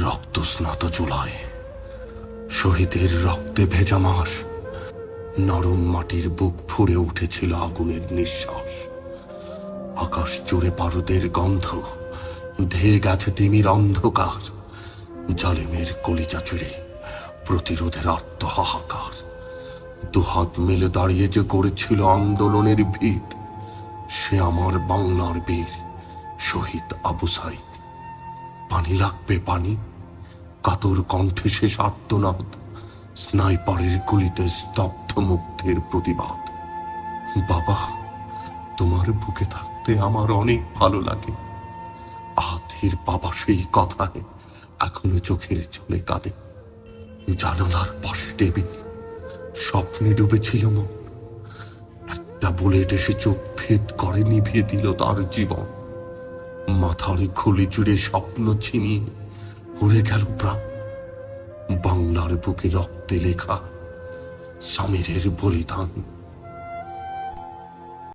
রক্ত স্নাত জুলাই। শহীদের রক্তে ভেজা মাস। নরম মাটির বুক ফুঁড়ে উঠেছিল আগুনের নিঃশ্বাস। আকাশ জুড়ে পারদের গন্ধ। ধেয়ে গেছে তিমির অন্ধকার। জালিমের কলিজা চুড়ে প্রতিরোধের আত্মহাহাকার। দুহাত মেলে দাঁড়িয়ে যে করেছিল আন্দোলনের ভিত, সে আমার বাংলার বীর শহীদ আবু সাইদ। পানি লাগবে পানি। কাতর কণ্ঠে শেষ আত্মনাদ স্নাইপারের গুলিতে স্তব্ধ মুগ্ধের প্রতিবাদ। বাবা, তোমার বুকে থাকতে আমার অনেক ভালো লাগে। আধের বাবা সেই কথায় এখনও চোখের চলে কাঁদে। জানালার পাশে টেবিল, স্বপ্নে ডুবেছিল মন। একটা বুলেট এসে চোখ ভেদ করে নিভিয়ে দিল তার জীবন। মাথার খুলি জুড়ে স্বপ্ন ছিনিয়ে উড়ে গেল প্রাণ। বাংলার বুকে রক্তে লেখা সমীরের বলিদান।